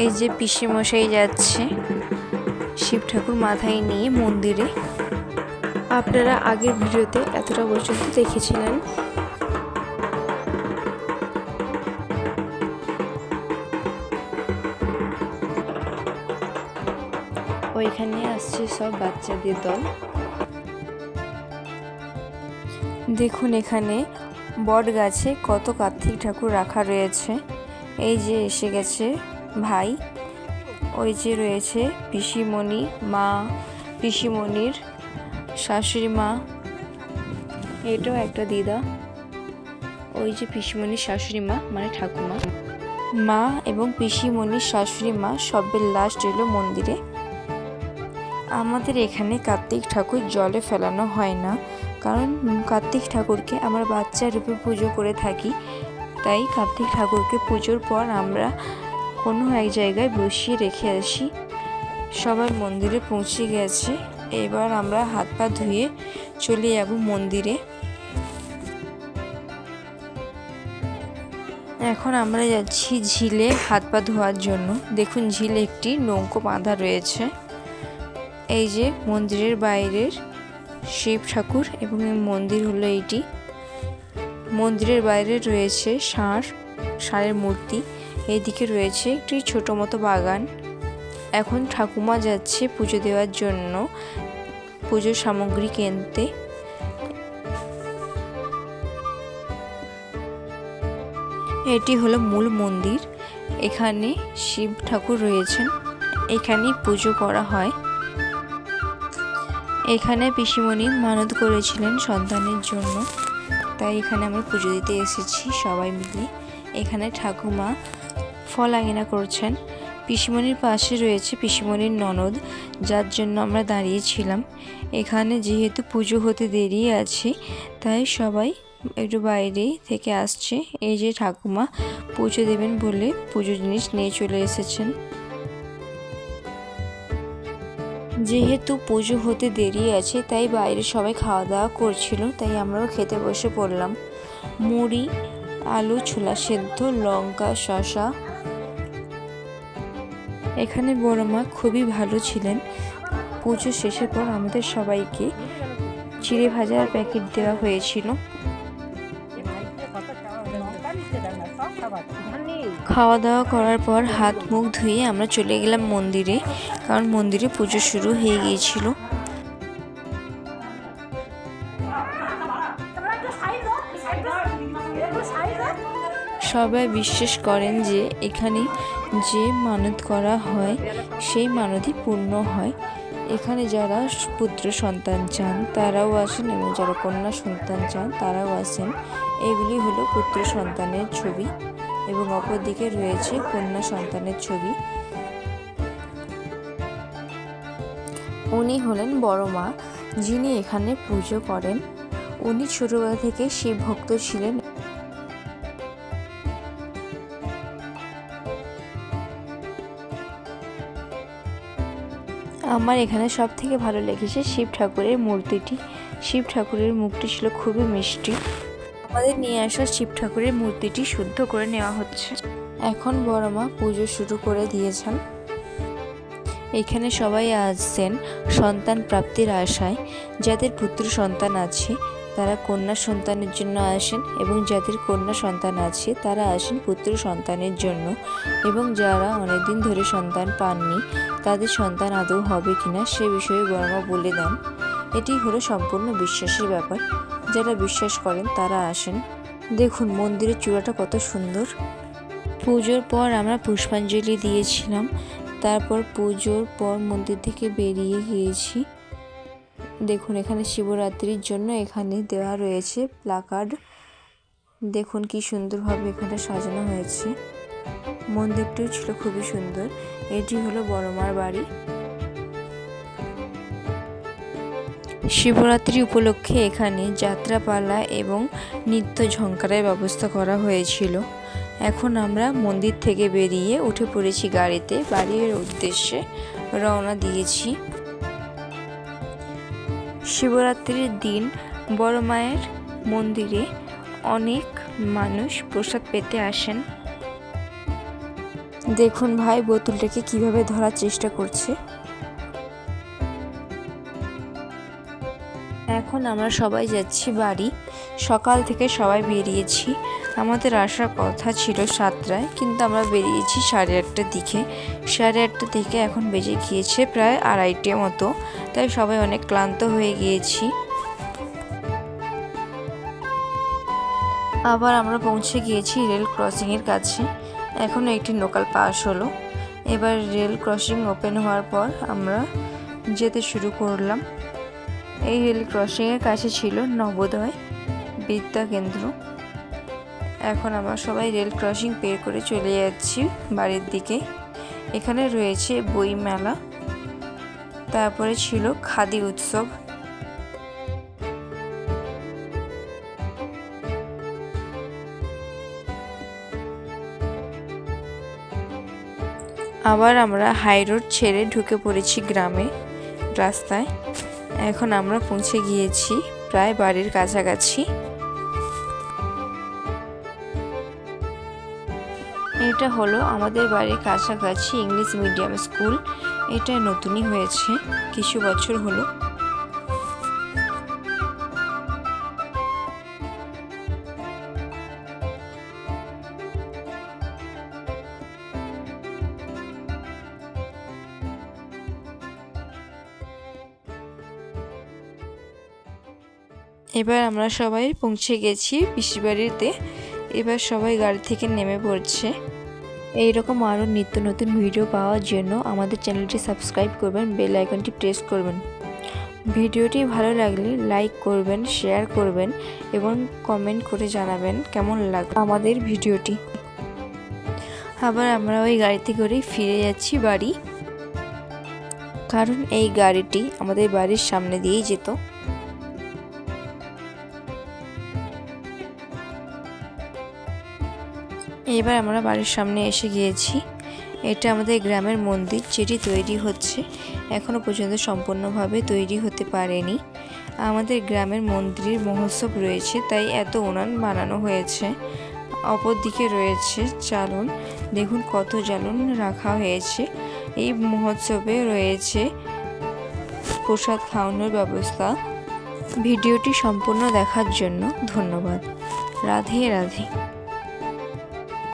এই যে পিসিমশাই যাচ্ছে। শিব ঠাকুর মাথায় নিয়ে মন্দিরে। আপনারা আগের ভিডিওতে এতটা পর্যন্ত দেখেছিলেন। ওইখানে আসছে সব বাচ্চাদের দল। দেখুন এখানে বট গাছে কত কার্তিক ঠাকুর রাখা রয়েছে? এই যে এসে গেছে ভাই। ওই যে রয়েছে পিসিমণি, মা, পিসিমণির শাশুড়ি মা। এটাও একটা দিদা। ওই যে পিসিমণির শাশুড়ি মা মানে ঠাকুমা। মা এবং পিসিমণির শাশুড়ি মা সবের লাস্ট এলো মন্দিরে। আমাদের এখানে কার্তিক ঠাকুর জলে ফেলানো হয় না। কারণ কার্তিক ঠাকুরকে আমরা বাচ্চা রূপে পুজো করে থাকি। তাই কার্তিক ঠাকুরকে পুজোর পর আমরা কোনো এক জায়গায় বসিয়ে রেখে আসি। সবাই মন্দিরে পৌঁছে গেছে। এবার আমরা হাত পা ধুয়ে চলে যাব মন্দিরে। এখন আমরা যাচ্ছি ঝিলে হাত পা ধোয়ার জন্য। দেখুন ঝিলে একটি নৌকো বাঁধা রয়েছে। এই যে মন্দিরের বাইরের শিব ঠাকুর এবং এই মন্দির হলো এইটি। মন্দিরের বাইরে রয়েছে ষাঁড় ষাঁড়ের মূর্তি। এইদিকে রয়েছে একটি ছোট মতো বাগান। এখন ঠাকুমা যাচ্ছে পুজো দেওয়ার জন্য পুজোর সামগ্রী কিনতে। এটি হলো মূল মন্দির। এখানে শিব ঠাকুর রয়েছেন। এখানেই পুজো করা হয়। এখানে পিসিমণি মানত করেছিলেন সন্তানের জন্য। তাই এখানে আমরা পুজো দিতে এসেছি সবাই মিলে। এখানে ঠাকুমা ফল আঙিনা করছেন। পিসিমণির পাশে রয়েছে পিসিমণির ননদ, যার জন্য আমরা দাঁড়িয়েছিলাম এখানে যেহেতু পুজো হতে দেরি আছে, তাই সবাই একটু বাইরে থেকে আসছে। এই যে ঠাকুমা পুজো দেবেন বলে পুজো জিনিস নিয়ে চলে এসেছেন। যেহেতু পুজো হতে দেরি আছে, তাই বাইরে সবাই খাওয়া দাওয়া করছিল, তাই আমরাও খেতে বসে পড়লাম। মুড়ি, আলু, ছোলা সেদ্ধ, লঙ্কা শশা এখানে বড় মা খুবই ভালো ছিলেন। পুজো শেষের পর আমাদের সবাইকে চিড়ে ভাজার প্যাকেট দেওয়া হয়েছিল। খাওয়া দাওয়া করার পর হাত মুখ ধুয়ে আমরা চলে গেলাম মন্দিরে, কারণ মন্দিরে পুজো শুরু হয়ে গিয়েছিল। সবাই বিশ্বাস করেন যে এখানে যে মানত করা হয়, সেই মানতই পূর্ণ হয়। এখানে যারা পুত্র সন্তান চান, তারাও আসেন এবং যারা কন্যা সন্তান চান, তারাও আসেন। এগুলি হলো পুত্র সন্তানের ছবি। এবং অপরদিকে রয়েছে কন্যা সন্তানের ছবি। উনি হলেন বড় মা, যিনি এখানে পুজো করেন। উনি ছোটবেলা থেকে শিব ভক্ত ছিলেন। আমার এখানে সব থেকে ভালো লেগেছে শিব ঠাকুরের মূর্তিটি। শিব ঠাকুরের মুখটি ছিল খুবই মিষ্টি। আমাদের নিয়ে আসা শিব ঠাকুরের মূর্তিটি শুদ্ধ করে নেওয়া হচ্ছে। এখন বড় মা পুজো শুরু করে দিয়েছেন। এখানে সবাই আসছেন সন্তান প্রাপ্তির আশায়। যাদের পুত্র সন্তান আছে, তারা কন্যা সন্তানের জন্য আসেন এবং যাদের কন্যা সন্তান আছে, তারা আসেন পুত্র সন্তানের জন্য। এবং যারা অনেকদিন ধরে সন্তান পাননি, তাদের সন্তান আদৌ হবে কিনা, সে বিষয়ে বর্মা বলে দেন। এটি হলো সম্পূর্ণ বিশ্বাসের ব্যাপার। যারা বিশ্বাস করেন, তারা আসেন। দেখুন, মন্দিরের চূড়াটা কত সুন্দর। পুজোর পর আমরা পুষ্পাঞ্জলি দিয়েছিলাম। তারপর পুজোর পর মন্দির থেকে বেরিয়ে গিয়েছি। দেখুন, এখানে শিবরাত্রির জন্য এখানে দেওয়া রয়েছে প্লাকার্ড দেখুন, কি সুন্দরভাবে এখানে সাজানো হয়েছে। মন্দিরটিও ছিল খুবই সুন্দর। এটি হলো বড়মার বাড়ি। শিবরাত্রি উপলক্ষে এখানে যাত্রাপালা এবং নৃত্য ঝঙ্কারের ব্যবস্থা করা হয়েছিল। এখন আমরা মন্দির থেকে বেরিয়ে উঠে পড়েছি গাড়িতে। বাড়ির উদ্দেশ্যে রওনা দিয়েছি। শিবরাত্রির দিন বড় মায়ের মন্দিরে অনেক মানুষ প্রসাদ পেতে আসেন। দেখুন ভাই, বোতলটাকে কীভাবে ধরার চেষ্টা করছে। এখন আমরা সবাই যাচ্ছি বাড়ি। সকাল থেকে সবাই বেরিয়েছি। আমাদের আসার কথা ছিল সাতটায়, কিন্তু আমরা বেরিয়েছি সাড়ে আটটার দিকে। সাড়ে আটটার দিকে এখন বেজে গিয়েছে প্রায় আড়াইটে মতো, তাই সবাই অনেক ক্লান্ত হয়ে গিয়েছি। আবার আমরা পৌঁছে গিয়েছি রেল ক্রসিংয়ের কাছে। এখনও একটি লোকাল পাস হলো। এবার রেল ক্রসিং ওপেন হওয়ার পর আমরা যেতে শুরু করলাম। এই রেল ক্রসিংয়ের কাছে ছিল নবোদয় বিদ্যা কেন্দ্র। এখন আমরা সবাই রেল ক্রসিং পের করে চলে যাচ্ছি বাড়ির দিকে। এখানে রয়েছে বই মেলা, তারপরে ছিল খাদি উৎসব। আবার আমরা হাই রোড ছেড়ে ঢুকে পড়েছি গ্রামে, রাস্তায়। এখন আমরা পৌঁছে গিয়েছি প্রায় বাড়ির কাছাকাছি। এটা হলো আমাদের বাড়ির কাছাকাছি ইংলিশ মিডিয়াম স্কুল। এটা নতুনই হয়েছে, কিছু বছর হলো। এবার আমরা সবাই পৌঁছে গেছি পিসি বাড়িতে এবার সবাই গাড়ি থেকে নেমে পড়ছে। এইরকম আরও নিত্য নতুন ভিডিও পাওয়ার জন্য আমাদের চ্যানেলটি সাবস্ক্রাইব করবেন, বেল আইকনটি প্রেস করবেন। ভিডিওটি ভালো লাগলে লাইক করবেন, শেয়ার করবেন এবং কমেন্ট করে জানাবেন কেমন লাগবে আমাদের ভিডিওটি। আবার আমরা ওই গাড়িতে করেই ফিরে যাচ্ছি বাড়ি। কারণ এই গাড়িটি আমাদের বাড়ির সামনে দিয়েই যেত। এবার আমরা বাড়ির সামনে এসে গিয়েছি। এটা আমাদের গ্রামের মন্দির, যেটি তৈরি হচ্ছে এখনও পর্যন্ত সম্পূর্ণভাবে তৈরি হতে পারেনি। আমাদের গ্রামের মন্দিরের মহোৎসব রয়েছে, তাই এত উনান বানানো হয়েছে। অপর দিকে রয়েছে চালন, দেখুন কত জ্বালন রাখা হয়েছে। এই মহোৎসবে রয়েছে প্রসাদ খাওয়ানোর ব্যবস্থা। ভিডিওটি সম্পূর্ণ দেখার জন্য ধন্যবাদ। রাধে রাধে।